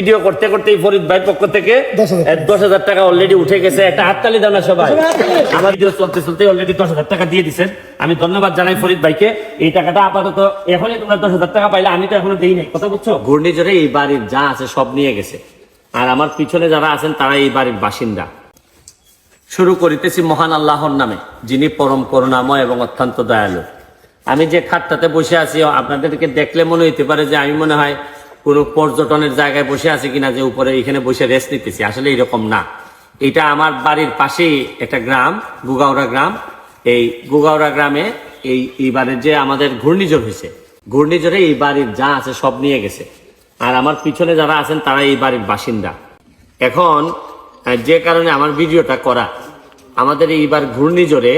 Video করতে করতে এই ফরিদ ভাই পক্ষ থেকে দশ হাজার টাকা। দশ হাজার টাকা অলরেডি উঠে গেছে। একটা হাততালি দাও না সবাই। আমার ভিডিও চলতে চলতে অলরেডি দশ হাজার টাকা দিয়ে দিচ্ছেন আমি ধন্যবাদ জানাই ফরিদ ভাইকে। এই টাকাটা আপাতত এখনই তোমরা দশ হাজার টাকা পাইলে আমি তো এখনও দিই নাই। কথা বুঝছ? ঘূর্ণিঝড়ে এই বাড়ির যা আছে সব নিয়ে গেছে। আর আমার পিছনে যারা আছেন তারা এই বাড়ির বাসিন্দা। শুরু করিতেছি মহান আল্লাহর নামে যিনি পরম করুণাময় এবং অত্যন্ত দয়ালু। আমি যে খাটটাতে বসে আছি আপনাদেরকে দেখলে মনে হইতে পারে যে আমি মনে হয় কোনো পর্যটনের জায়গায় বসে আছে কিনা যে উপরে এখানে বসে রেস্ট নিতেছি। আসলে এরকম না। এটা আমার বাড়ির পাশেই একটা গ্রাম গুগাওড়া গ্রাম। এই গুগাওড়া গ্রামে এই এইবারের যে আমাদের ঘূর্ণিঝড় হয়েছে, ঘূর্ণিঝড়ে এই বাড়ির যা আছে সব নিয়ে গেছে। আর আমার পিছনে যারা আছেন তারা এই বাড়ির বাসিন্দা। এখন যে কারণে আমার ভিডিওটা করা, আমাদের এইবার ঘূর্ণিঝড়ে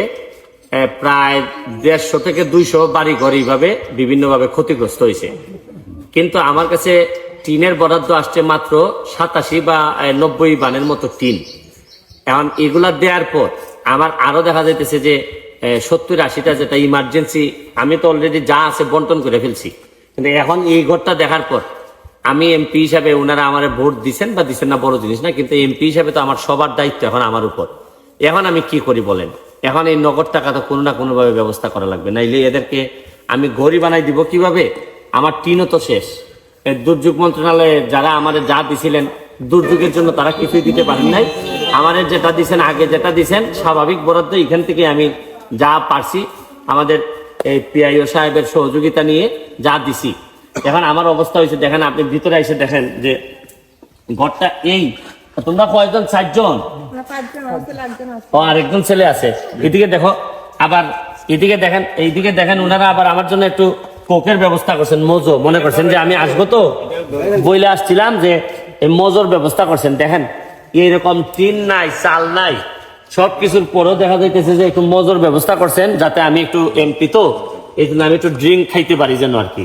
প্রায় দেড়শো থেকে দুইশো বাড়ি ঘর এইভাবে বিভিন্নভাবে ক্ষতিগ্রস্ত হয়েছে। কিন্তু আমার কাছে টিনের বরাদ্দ আসছে মাত্র সাতাশি বা নব্বই বানের মতো টিন। এখন এগুলা দেওয়ার পর আমার আরও দেখা যাইতেছে যে সত্তর, আশিটা যেটা ইমার্জেন্সি আমি তো অলরেডি যা আছে বন্টন করে ফেলছি। কিন্তু এখন এই ঘরটা দেখার পর আমি এমপি হিসাবে ওনারা আমার ভোট দিচ্ছেন বা দিচ্ছেন না বড় জিনিস না, কিন্তু এমপি হিসাবে তো আমার সবার দায়িত্ব এখন আমার উপর। এখন আমি কি করি বলেন? এখন এই নগদ টাকা তো কোনো না কোনোভাবে ব্যবস্থা করা লাগবে। নাইলে এদেরকে আমি ঘড়ি বানাই দিব কীভাবে? আমার টিনও তো শেষ। এই দুর্যোগ মন্ত্রণালয়ে যারা আমাদের যা দিছিলেন দুর্যোগের জন্য তারা কিছুই দিতে পারেন নাই। আমাদের যেটা দিছেন আগে যেটা দিছেন স্বাভাবিক বরাদ্দ এখান থেকে আমি যা পারছি আমাদের এই পিআইও সাহেবের সহযোগিতা নিয়ে যা দিছি। এখন আমার অবস্থা হয়েছে দেখেন আপনি ভিতরে এসে দেখেন যে ঘরটা এই তোমরা কয়জন? চারজন? ও আরেকজন ছেলে আছে। এদিকে দেখো আবার এদিকে দেখেন এইদিকে দেখেন ওনারা আবার আমার জন্য একটু কোকের ব্যবস্থা করছেন, মজো। মনে করছেন যে আমি আসব তো? বইলে আসছিলাম যে মজোর ব্যবস্থা করছেন। দেখেন, এইরকম টিন নাই, চাল নাই। সব কিছুর পরেও দেখা যাইতেছে যে একটু মজোর ব্যবস্থা করছেন, যাতে আমি একটু এমপি তো, এই জন্য আমি একটু ড্রিঙ্ক খাইতে পারি যেন আর কি।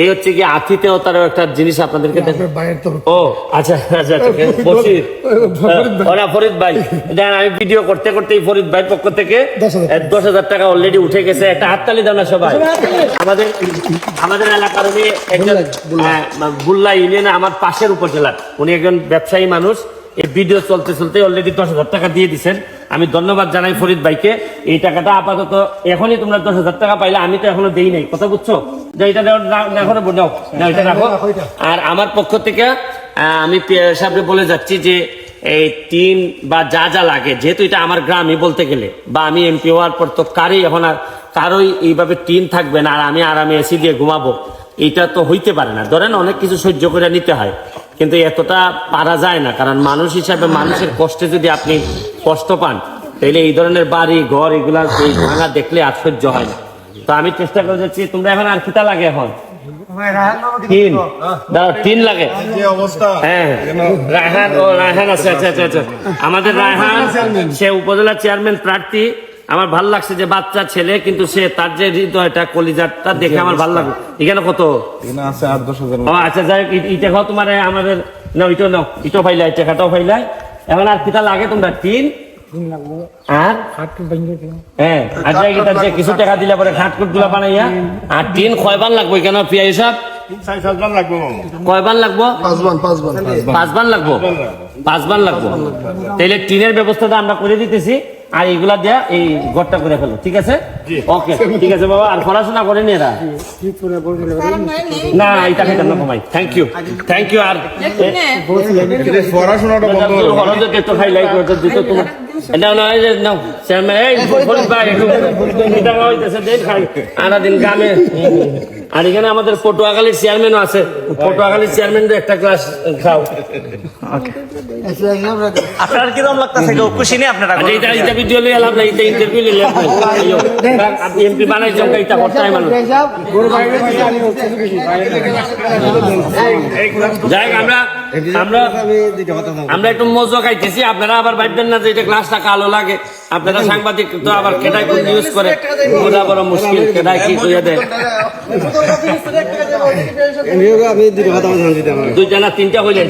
এই হচ্ছে কি আতিথেয়তারও একটা জিনিস আপনাদেরকে ও আচ্ছা আচ্ছা আচ্ছা বসির ওরা ফরিদ ভাই। দেখেন আমি ভিডিও করতে করতে এই ফরিদ ভাই পক্ষ থেকে দশ হাজার টাকা। অলরেডি উঠে গেছে। একটা হাততালি দাও না সবাই। আমাদের আমাদের এলাকার উনি একজন হ্যাঁ, বুল্লা ইউনিয়নে আমার পাশের উপজেলার উনি একজন ব্যবসায়ী মানুষ। এই ভিডিও চলতে চলতে অলরেডি দশ হাজার টাকা দিয়ে দিচ্ছেন আমি ধন্যবাদ জানাই ফরিদ ভাইকে। এই টাকাটা আপাতত এখনই তোমরা দশ হাজার টাকা পাইলে আমি তো এখনও দেই নাই। কথা বুঝছ? এটা এটা রাখো। আর আমার পক্ষ থেকে আমি সাহেবকে বলে যাচ্ছি যে এই টিন বা যা যা লাগে যেহেতু এটা আমার গ্রামই বলতে গেলে বা আমি এমপি হওয়ার পর তো কারই এখন আর কারোই এইভাবে টিন থাকবে না আর আমি আরামে এসি দিয়ে ঘুমাবো এটা তো হইতে পারে না। ধরেন অনেক কিছু সহ্য করে নিতে হয় কিন্তু এতটা পারা যায় না কারণ মানুষ হিসাবে মানুষের কষ্টে যদি আপনি কষ্ট পান তাহলে এই ধরনের বাড়ি ঘর এগুলা এই ভাঙা দেখলে আর সহ্য হয় না। তো আমি চেষ্টা করে যাচ্ছি তোমরা এখন আর কিতা লাগে এখন? তিন। দাঁড়াও তিন লাগে। হ্যাঁ। রায়হান ও রায়হান আছে আচ্ছা আচ্ছা আচ্ছা। আমাদের রায়হান সে উপজেলা চেয়ারম্যান প্রার্থী। আমার ভালো লাগছে যে বাচ্চা ছেলে কিন্তু সে তার যে হৃদয়টা কলিজারটা দেখে আমার ভালো লাগে এখানে কত? আচ্ছা যাই ইটা খাও তোমার আমাদের না ইটো নাও ইটো ফাইলাই টাকাটাও ফাইলাই এখন আর কিতা লাগে তোমরা? তিন। আর? হ্যাঁ আর যাই যে কিছু টাকা দিলে পরে খাটকুটগুলা বানাইয়া? আর তিন কয়বার লাগবে কেন পিয়া হিসাব কয়বার লাগবো? পাঁচবান পাঁচবান পাঁচবার লাগবো? পাঁচবার লাগবো। তাহলে টিনের ব্যবস্থাটা আমরা করে দিতেছি আর এইগুলা দেয়া এই ঘরটা করে ফেলো ঠিক আছে? ওকে ঠিক আছে বাবা আর পড়াশোনা করেনি এরা। না এটা খাইতাম না কমাই থ্যাংক ইউ থ্যাংক ইউ আর পড়াশোনাটা বন্ধ হলো। হলদে একটু খাইলাই করে তো দিত তোমার এটা না এই নাও চেয়ারম্যান এই ফরিদ ভাই এটা হইতেছে দেন খাই। আনা দিন গ্রামে। আর এখানে আমাদের পটুয়াখালীর চেয়ারম্যানও আছে। পটুয়াখালীর চেয়ারম্যানদের একটা ক্লাস খাও। আপনার কীরকম লাগতেছে? গো খুশি নেই আপনারা? আচ্ছা, এটা এটা ভিডিও লিয়ে লাভ নাই এটা ইন্টারভিউ লিয়ে লাভ নাই। আইয়ো, আপনি এমপি বানাইছেন এটা করতে মানুষ। যাই আমরা আমরা আমরা একটু মজা খাইতেছি আপনারা আবার ভাববেন না যে এটা গ্লাসটা কালো লাগে। আপনারা সাংবাদিক তো আবার কেটাই কোন ইউজ করে। বোঝা বড় মুশকিল কেটাই কি কইয়া দেয়? দুইটা না তিনটা হইলেন